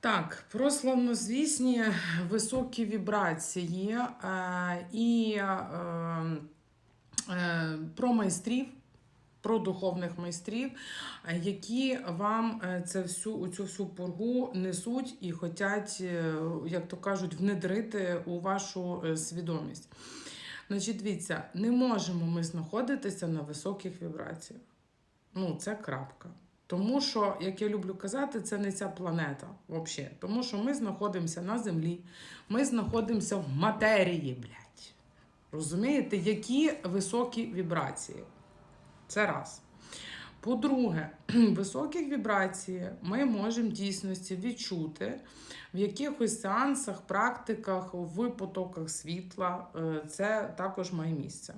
Так, про славнозвісні високі вібрації е, і е, е, про майстрів, про духовних майстрів, які вам е, це всю, цю всю пургу несуть і хочуть, е, як то кажуть, внедрити у вашу е, свідомість. Значить, дивіться, не можемо ми знаходитися на високих вібраціях. Ну, це крапка. Тому що, як я люблю казати, це не ця планета взагалі. Тому що ми знаходимося на землі, ми знаходимося в матерії, блядь. Розумієте, які високі вібрації? Це раз. По-друге, високі вібрації ми можемо в дійсності відчути в якихось сеансах, практиках, в потоках світла. Е, Це також має місце.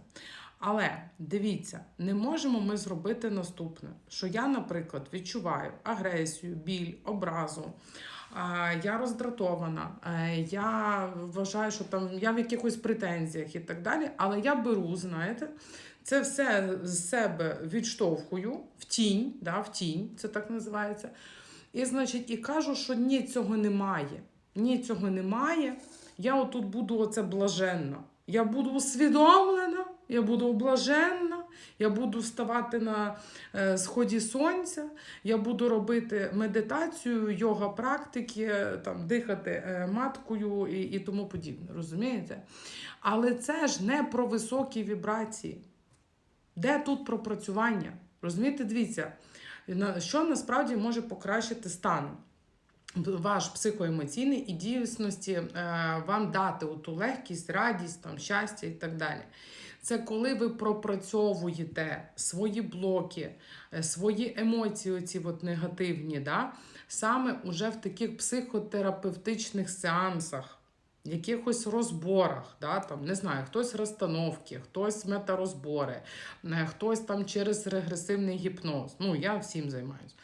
Але дивіться, не можемо ми зробити наступне: що я, наприклад, відчуваю агресію, біль, образу. Я роздратована, е, я вважаю, що там я в якихось претензіях і так далі. Але я беру, знаєте, це все з себе відштовхую в тінь, да, в тінь, це так називається. І, значить, і кажу, що ні, цього немає. Ні, цього немає. Я отут буду оце блаженна. Я буду усвідомлена, я буду блаженна, я буду вставати на е, сході сонця, я буду робити медитацію, йога практики, там, дихати е, маткою і, і тому подібне. Розумієте? Але це ж не про високі вібрації. Де тут пропрацювання? Розумієте, дивіться, що насправді може покращити стан ваш психоемоційний і дійсності е, вам дати ту легкість, радість, там, щастя і так далі. Це коли ви пропрацьовуєте свої блоки, е, свої емоції, оці от негативні, да? саме уже в таких психотерапевтичних сеансах якихось розборах, да, там, не знаю, хтось розстановки, хтось метарозбори, е, хтось там через регресивний гіпноз. Ну, я всім займаюся.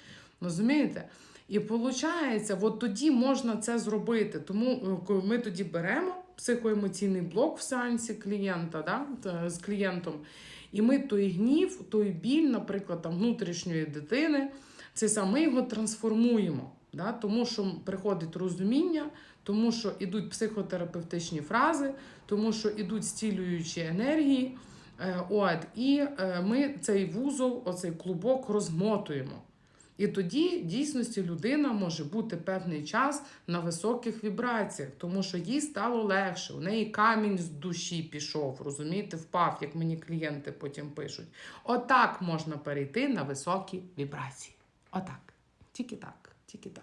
Розумієте? І виходить, от тоді можна це зробити. Тому е, ми тоді беремо психоемоційний блок в сеансі клієнта да, з клієнтом, і ми той гнів, той біль, наприклад, там, внутрішньої дитини, це саме його трансформуємо. Да? Тому що приходить розуміння, тому що йдуть психотерапевтичні фрази, тому що йдуть зцілюючі енергії. Е, От, і е, ми цей вузол, оцей клубок розмотуємо. І тоді дійсності людина може бути певний час на високих вібраціях, тому що їй стало легше. У неї камінь з душі пішов, розумієте, впав, як мені клієнти потім пишуть. Отак можна перейти на високі вібрації. Отак. Тільки так, тільки так.